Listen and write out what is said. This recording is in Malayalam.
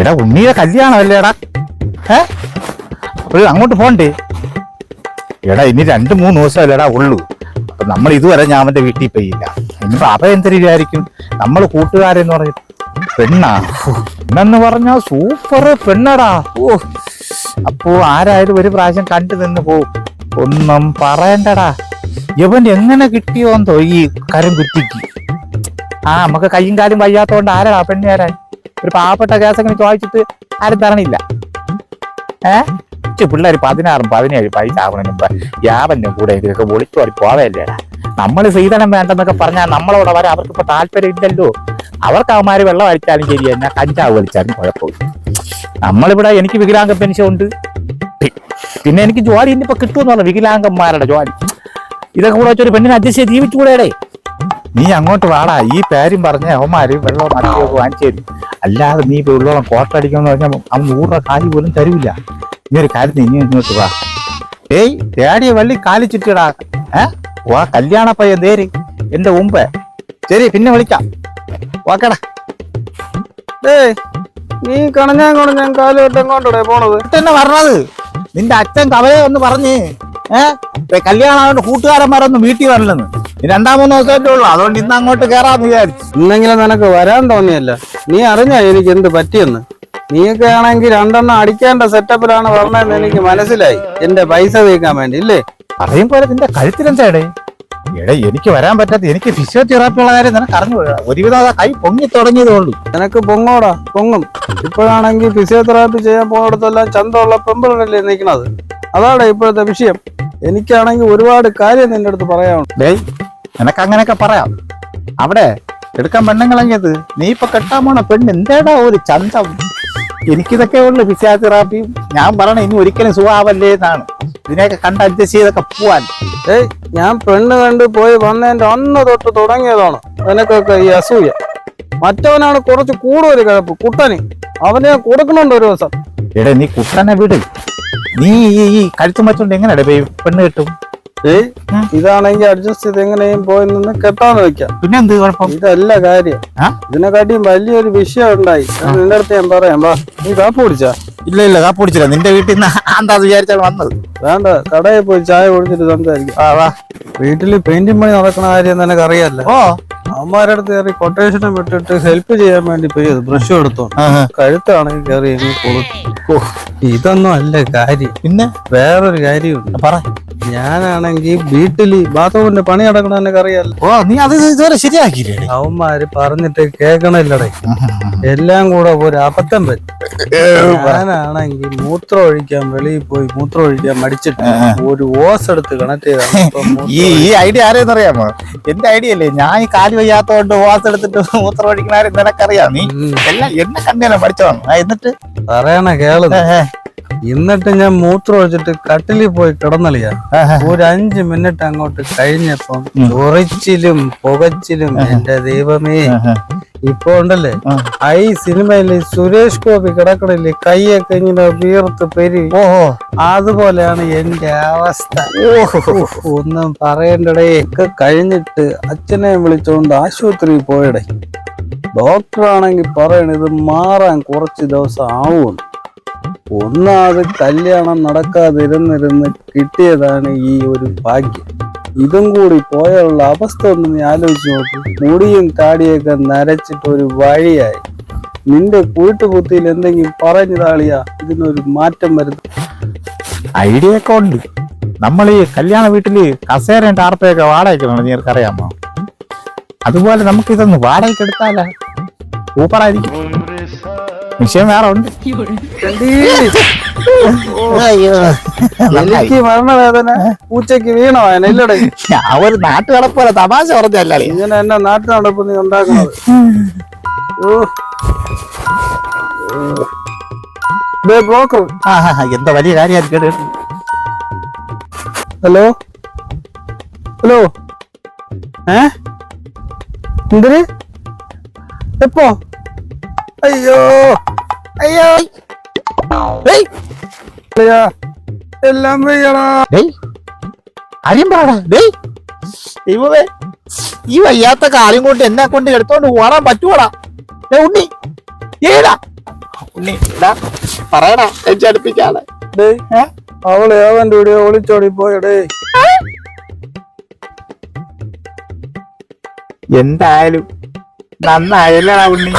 എടാ ഉണ്ണിയുടെ കല്യാണമല്ലേ എടാ ഏ അപ്പോഴും അങ്ങോട്ട് പോണ്ടേ? എടാ ഇനി രണ്ട് മൂന്ന് ദിവസമല്ലേടാ ഉള്ളൂ. അപ്പൊ നമ്മൾ ഇതുവരെ ഞാൻ അവന്റെ വീട്ടിൽ പോയില്ല. ഇനിയിപ്പോ അവ എന്തൊരിക്കും നമ്മൾ കൂട്ടുകാരെന്ന് പറഞ്ഞു പെണ്ണാ? പെണ്ണെന്ന് പറഞ്ഞാ സൂപ്പർ പെണ്ണടാ. ഓ അപ്പോ ആരായാലും ഒരു പ്രാവശ്യം കണ്ടു നിന്ന് പോവും ഒന്നും പറയണ്ടടാ. ഇവൻ എങ്ങനെ കിട്ടിയോന്തോ ഈ കരം കുറ്റിക്ക്. ആ നമുക്ക് കയ്യും കാലും വയ്യാത്തോണ്ട് ആരാ പെണ്ണ് തരാൻ ഒരു പാവപ്പെട്ട കേസങ്ങനെ ചോദിച്ചിട്ട് ആരും തരണില്ല. ഏ? പിള്ളേർ പതിനാറും പതിനേഴ് പൈസ മുമ്പ് യാവന്റെ കൂടെ ഇതൊക്കെ വിളിച്ചു അവർ പോവേല്ലേടാ. നമ്മൾ ശ്രീധനം വേണ്ടെന്നൊക്കെ പറഞ്ഞാൽ നമ്മളോട് വരെ അവർക്ക് ഇപ്പൊ താല്പര്യം ഇല്ലല്ലോ. അവർക്ക് അവന്മാര് വെള്ളം അടിച്ചാലും ശരി എന്നാ കഞ്ചാവ് വലിച്ചാലും കുഴപ്പമില്ല. നമ്മളിവിടെ എനിക്ക് വികലാംഗ പെൻഷൻ ഉണ്ട്. പിന്നെ എനിക്ക് ജോലി ഇനിയിപ്പോ കിട്ടുമെന്നുള്ള വികലാംഗന്മാരുടെ ജോലി. ഇതൊക്കെ കൂടെ വെച്ചൊരു പെണ്ണിനെ ചെയ്ത് ജീവിച്ചുകൂടെടേ നീ അങ്ങോട്ട് വാടാ. ഈ പേരും പറഞ്ഞ അവന്മാര് വെള്ളം അടിയൊക്കെ വാങ്ങിച്ചു തരും. അല്ലാതെ നീ ഇപ്പൊ ഉള്ളോളം കോട്ടടിക്കുമെന്ന് പറഞ്ഞാൽ അവൻ നൂറ് കാലി പോലും തരൂല. നീ ഒരു കാര്യത്തിന് ഇനി ഇങ്ങോട്ട് വാ. ഏയ് തേടിയ വള്ളി കാലി ചുറ്റിടാ ഏ? വാ കല്യാണ പയ്യൻ നേര് എന്റെ മുമ്പ്. ശരി പിന്നെ വിളിക്കാം. ഓക്കേടാ ഏയ് നീ കണഞ്ഞാൻ കണഞ്ഞാൻ കാലു കൊണ്ടോടെ പോണത്? തന്നെ പറഞ്ഞത്. നിന്റെ അച്ഛൻ കവലെ ഒന്ന് പറഞ്ഞ് ഏ? കല്യാണം കൂട്ടുകാരന്മാരൊന്നും വീട്ടിൽ വരലെന്ന് ഇനി രണ്ടാം മൂന്ന് ദിവസമല്ലേ ഉള്ളൂ. അതുകൊണ്ട് ഇന്ന് അങ്ങോട്ട് കയറാന്ന് വിചാരിച്ചു. ഇന്നെങ്കിലും നിനക്ക് വരാൻ തോന്നിയല്ല. നീ അറിഞ്ഞ എനിക്ക് എന്ത് പറ്റിയെന്ന്? നീയൊക്കെ ആണെങ്കിൽ രണ്ടെണ്ണം അടിക്കേണ്ട സെറ്റപ്പിലാണ് പറഞ്ഞതെന്ന് എനിക്ക് മനസ്സിലായി. എന്റെ പൈസ തീക്കാൻ വേണ്ടി ഇല്ലേ? അറിയും പോലെ നിന്റെ കഴുത്തിലെന്താടേ എടേ എനിക്ക് വരാൻ പറ്റാത്ത എനിക്ക് ഫിസിയോതെറാപ്പി ഉള്ള കാര്യം നിനക്ക് അറിഞ്ഞു ഒരുവിധം അതാ കൈ പൊങ്ങി തുടങ്ങിയതേ ഉള്ളൂ. നിനക്ക് പൊങ്ങോടാ? പൊങ്ങും. ഇപ്പോഴാണെങ്കിൽ ഫിസിയോതെറാപ്പി ചെയ്യാൻ പോകുന്നിടത്തെല്ലാം ചന്തമുള്ള പെമ്പിളല്ലേ നിൽക്കണത്? അതാണ് ഇപ്പോഴത്തെ വിഷയം. എനിക്കാണെങ്കിൽ ഒരുപാട് കാര്യം നിന്റെ അടുത്ത് പറയാനുണ്ട്. ഡേയ് നിനക്ക് അങ്ങനെയൊക്കെ പറയാം. അവിടെ എടുക്കാൻ പെണ്ണുങ്ങളങ്ങിയത് നീ ഇപ്പൊ കെട്ടാൻ പോണ പെണ്ണ് എന്തേടാ ഒരു ചന്തം? എനിക്കിതൊക്കെ ഉള്ളു ഫിസിയോതെറാപ്പിയും ഞാൻ പറയണ ഇനി ഒരിക്കലും സുഖാവല്ലേ എന്നാണ്. ഇതിനെയൊക്കെ കണ്ട് അഡ്ജസ്റ്റ് ചെയ്തൊക്കെ പോവാൻ. ഏയ് ഞാൻ പെണ്ണ് കണ്ട് പോയി വന്നതിന്റെ അന്ന് തൊട്ട് തുടങ്ങിയതാണ് നിനക്കൊക്കെ ഈ അസൂയ. മറ്റവനാണ് കുറച്ച് കൂടുതൽ കിഴപ്പ്. കുട്ടന്. അവനെ കൊടുക്കണുണ്ട് ഒരു ദിവസം. എടേ നീ കുട്ടനെ വിട്. നീ ഈ കഴുത്തും വച്ചോണ്ട് എങ്ങനെയാ പെണ്ണ് കിട്ടും. ഇതാണെങ്കിൽ അഡ്ജസ്റ്റ് ചെയ്ത് എങ്ങനെയും പോയി നിന്ന് കെട്ടാന്ന് വെക്കാം പിന്നെ എന്ത് കുഴപ്പം? ഇതല്ല കാര്യം? ഇതിനെക്കാട്ടിയും വലിയൊരു വിഷയം ഉണ്ടായി. നിന്റെ അടുത്ത് ഞാൻ പറയാം. വാ നീ കാപ്പ് കുടിച്ചാ? ഇല്ല ഇല്ല കാപ്പ് കുടിച്ചില്ല. നിന്റെ വീട്ടിൽ നിന്ന് എന്താ വിചാരിച്ചാണ് വന്നത്? വേണ്ട കടയിൽ പോയി ചായ കുടിച്ചിട്ട് സംസാരിക്കും. ആ വാ. വീട്ടിൽ പെയിന്റിംഗ് പണി നടക്കുന്ന കാര്യം നിനക്ക് അറിയാലോ? ഓ. അമ്മമാരടുത്ത് കയറി കൊട്ടേഷനും വിട്ടിട്ട് ഹെൽപ്പ് ചെയ്യാൻ വേണ്ടി പോയി ബ്രഷ് എടുത്തോ. കഴുത്താണെങ്കിൽ കയറി. ഇതൊന്നും അല്ല കാര്യം. പിന്നെ? വേറൊരു കാര്യമുണ്ട് പറ. ഞാനാണെങ്കിൽ വീട്ടിൽ ബാത്റൂമിന്റെ പണി നടക്കണം എന്നൊക്കെ അറിയാലോ ഓ നീ അത് ഇതുവരെ ശരിയാക്കിയില്ലേ? അവന്മാര് പറഞ്ഞിട്ട് കേൾക്കണില്ലടേ എല്ലാം കൂടെ ഒരു അബദ്ധം പറ്റും. ഞാനാണെങ്കിൽ മൂത്രം ഒഴിക്കാൻ വെളിയിൽ പോയി മൂത്രം ഒഴിക്കാൻ മടിച്ചിട്ട് ഒരു ഓസ് എടുത്ത് കണക്ട് ചെയ്താണ് ഈ ഈ ഐഡിയ ആരെന്നറിയാമോ? എന്റെ ഐഡിയ അല്ലേ? ഞാൻ ഈ കാൽ വയ്യാത്തോണ്ട് ഓസ് എടുത്തിട്ട് മൂത്രം ഒഴിക്കണാരും നിനക്കറിയാം നീ? എല്ലാം എന്നെ കണ്ടേനെ പഠിച്ചതാണ് ആ, എന്നിട്ട്? പറയണ കേൾ. എന്നിട്ട് ഞാൻ മൂത്രം ഒഴിച്ചിട്ട് കട്ടിലിൽ പോയി കിടന്നളിയാ. ഒരു അഞ്ചു മിനിറ്റ് അങ്ങോട്ട് കഴിഞ്ഞപ്പം ഉറച്ചിലും പുകച്ചിലും എന്റെ ദൈവമേ. ഇപ്പൊ ഉണ്ടല്ലേ? ഈ ഐ സിനിമയിൽ സുരേഷ് ഗോപി കിടക്കണില്ലേ? കൈയൊക്കെ ഇങ്ങനെ വീർത്ത് പെരി. ഓഹോ. അതുപോലെയാണ് എന്റെ അവസ്ഥ. ഒന്നും പറയണ്ടടേ. ഒക്കെ കഴിഞ്ഞിട്ട് അച്ഛനെ വിളിച്ചോണ്ട് ആശുപത്രിയിൽ പോയടേ. ഡോക്ടറാണെങ്കിൽ പറയണ ഇത് മാറാൻ കുറച്ച് ദിവസം ആവുമെന്ന് ഒന്നാമത് കല്യാണം നടക്കാതിരുന്നിരുന്ന് കിട്ടിയതാണ് ഈ ഒരു ഭാഗ്യം. ഇതും കൂടി പോയുള്ള അവസ്ഥ ഒന്ന് നീ ആലോചിച്ച് നോക്കി. മുടിയും താടിയൊക്കെ നരച്ചിട്ട് ഒരു വഴിയായി. നിന്റെ കൂട്ടുകുത്തിയിൽ എന്തെങ്കിലും പറഞ്ഞു താളിയാ ഇതിനൊരു മാറ്റം വരുന്നു. ഐഡിയ ഒക്കെ ഉണ്ട്. നമ്മൾ ഈ കല്യാണ വീട്ടിൽ കസേരയും ടാർപ്പയൊക്കെ വാടകയ്ക്കണം നീർക്ക് അറിയാമോ അതുപോലെ നമുക്ക് ഇതൊന്ന് വാടകയ്ക്ക് എടുത്താലോ. സൂപ്പറായിരിക്കും. വിഷയം വേറെ ഉണ്ട്. അയ്യോ. എനിക്ക് മരണവേദന പൂച്ചയ്ക്ക് വീണോ ഇല്ലടേ. ഞാൻ ഒരു നാട്ടുകളെ തമാശ പറഞ്ഞല്ലേ ഇങ്ങനെ എന്നെ നാട്ടു നടപ്പ് നീ ഉണ്ടാക്കുന്നത്. ബ്രോക്കർ എന്താ വലിയ കാര്യം കേട്ടോ. ഹലോ? ഹലോ? ഏ? എന്തിന്? എപ്പോ? അയ്യോ. അയ്യോ. എല്ലാം വയ്യടാ. ഡേയ്, കാര്യം പറടാ ഡേയ് ദൈവമേ ഈ വയ്യാത്ത കാര്യം കൊണ്ട് എന്നെ കൊണ്ട് എടുത്തോണ്ട് ഓടാൻ പറ്റുവാടാ ദേ ഉണ്ണി. ഏടാ ഉണ്ണി എടാ പറയടാ. ഏ? അവൾ അവന്റെ കൂടെ ഒളിച്ചോടി പോയടേ. എന്തായാലും നന്നായല്ലടാ ഉണ്ണി.